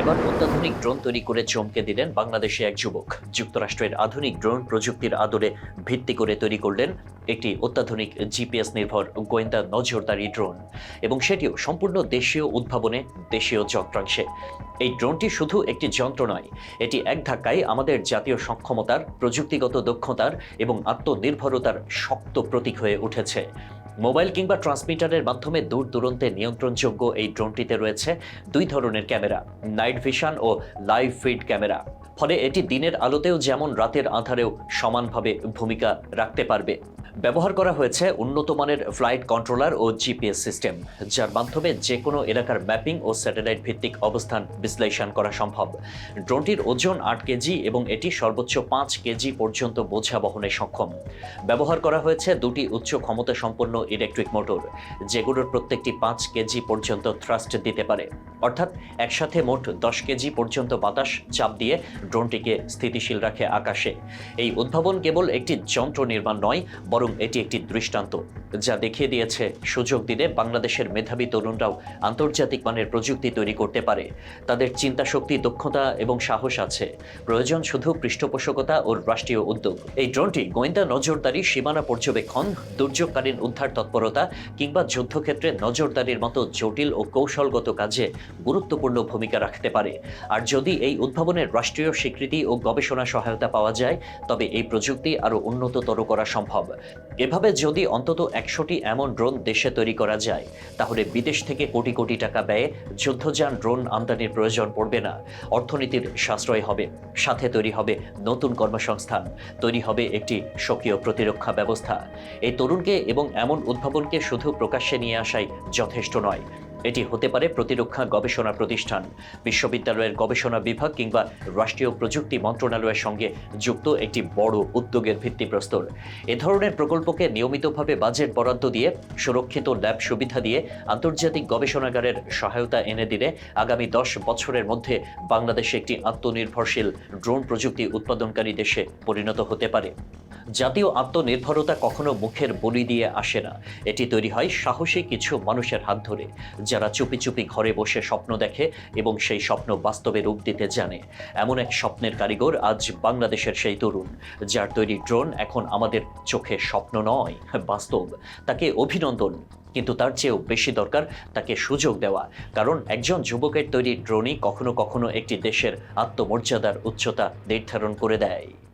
এবার অত্যাধুনিক ড্রোন তৈরি করে চমকে দিলেন বাংলাদেশে এক যুবক। যুক্তরাষ্ট্রের আধুনিক ড্রোন প্রযুক্তির আদরে ভিত্তি করে তৈরি করলেন একটি অত্যাধুনিক জিপিএস নির্ভর গোয়েন্দা নজরদারি ড্রোন এবং সেটিও সম্পূর্ণ দেশীয় উদ্ভাবনে দেশীয় যন্ত্রাংশে। এই ড্রোনটি শুধু একটি যন্ত্র নয়, এটি এক ধাক্কায় আমাদের জাতীয় সক্ষমতার, প্রযুক্তিগত দক্ষতার এবং আত্মনির্ভরতার শক্ত প্রতীক হয়ে উঠেছে। মোবাইল কিংবা ট্রান্সমিটারের মাধ্যমে দূর দূরন্তে নিয়ন্ত্রণযোগ্য এই ড্রোনটিতে রয়েছে দুই ধরনের ক্যামেরা, নাইট ভিশন ও লাইভ ফিড ক্যামেরা। ফলে এটি দিনের আলোতেও যেমন রাতের আধারেও সমানভাবে ভূমিকা রাখতে পারবে। ব্যবহার করা হয়েছে উন্নত মানের ফ্লাইট কন্ট্রোলার ও জিপিএস সিস্টেম, যার মাধ্যমে যে কোনো এলাকার ম্যাপিং ও স্যাটেলাইট ভিত্তিক অবস্থান বিশ্লেষণ করা সম্ভব। ড্রোনটির ওজন আট কেজি এবং এটি সর্বোচ্চ পাঁচ কেজি পর্যন্ত বোঝা বহনে সক্ষম। ব্যবহার করা হয়েছে দুটি উচ্চ ক্ষমতা সম্পন্ন ইলেকট্রিক মোটর, যেগুলোর প্রত্যেকটি পাঁচ কেজি পর্যন্ত থ্রাস্ট দিতে পারে। অর্থাৎ একসাথে মোট দশ কেজি পর্যন্ত বাতাস চাপ দিয়ে ড্রোনটিকে স্থিতিশীল রাখে আকাশে। এই উদ্ভাবন কেবল একটি যন্ত্র নির্মাণ নয়, বরং এটি একটি দৃষ্টান্ত, যা দেখিয়ে দিয়েছে সুযোগ দিলে বাংলাদেশের মেধাবী তরুণরাও আন্তর্জাতিক মানের প্রযুক্তি তৈরি করতে পারে। তাদের চিন্তা শক্তি দক্ষতা এবং সাহস আছে। প্রয়োজন শুধু পৃষ্ঠপোষকতা ও রাষ্ট্রীয় উদ্যোগ। এই ড্রোনটি গোয়েন্দা নজরদারি সীমানা পর্যবেক্ষণ, দুর্যোগকালীন উদ্ধার তৎপরতা কিংবা যুদ্ধক্ষেত্রে নজরদারির মতো জটিল ও কৌশলগত কাজে গুরুত্বপূর্ণ ভূমিকা রাখতে পারে। আর যদি এই উদ্ভাবনের রাষ্ট্রীয় স্বীকৃতি ও গবেষণা সহায়তা পাওয়া যায়, তবে এই প্রযুক্তি আরও উন্নততর করা সম্ভব। এভাবে যদি অন্তত একশোটি এমন ড্রোন দেশে তৈরি করা যায়, তাহলে বিদেশ থেকে কোটি কোটি টাকা ব্যয়ে যুদ্ধযান ড্রোন আমদানির প্রয়োজন পড়বে না। অর্থনীতির সাশ্রয় হবে, সাথে তৈরি হবে নতুন কর্মসংস্থান, তৈরি হবে একটি স্বকীয় প্রতিরক্ষা ব্যবস্থা। এই তরুণকে এবং এমন উদ্ভাবনকে শুধু প্রকাশ্যে নিয়ে আসাই যথেষ্ট নয়। এটি হতে পারে প্রতিরক্ষা গবেষণা প্রতিষ্ঠান। বিশ্ববিদ্যালয়ের গবেষণা বিভাগ কিংবা রাষ্ট্রীয় প্রযুক্তি মন্ত্রণালয়ের সঙ্গে যুক্ত একটি বড় উদ্যোগের ভিত্তিপ্রস্তর। এ ধরনের প্রকল্পকে নিয়মিতভাবে বাজেট বরাদ্দ দিয়ে, সুরক্ষিত ল্যাব সুবিধা দিয়ে আন্তর্জাতিক গবেষণাগারের সহায়তা এনে দিলে আগামী দশ বছরের মধ্যে বাংলাদেশ একটি আত্মনির্ভরশীল ড্রোন প্রযুক্তি উৎপাদনকারী দেশে পরিণত হতে পারে। জাতীয় আত্মনির্ভরতা কখনো মুখের বলি দিয়ে আসে না। এটি তৈরি হয় সাহসী কিছু মানুষের হাত ধরে, যারা চুপি চুপি ঘরে বসে স্বপ্ন দেখে এবং সেই স্বপ্ন বাস্তবে রূপ দিতে জানে। এমন এক স্বপ্নের কারিগর আজ বাংলাদেশের সেই তরুণ, যার তৈরি ড্রোন এখন আমাদের চোখে স্বপ্ন নয়, বাস্তব। তাকে অভিনন্দন, কিন্তু তার চেয়েও বেশি দরকার তাকে সুযোগ দেওয়া, কারণ একজন যুবকের তৈরি ড্রোনই কখনো কখনো একটি দেশের আত্মমর্যাদার উচ্চতা নির্ধারণ করে দেয়।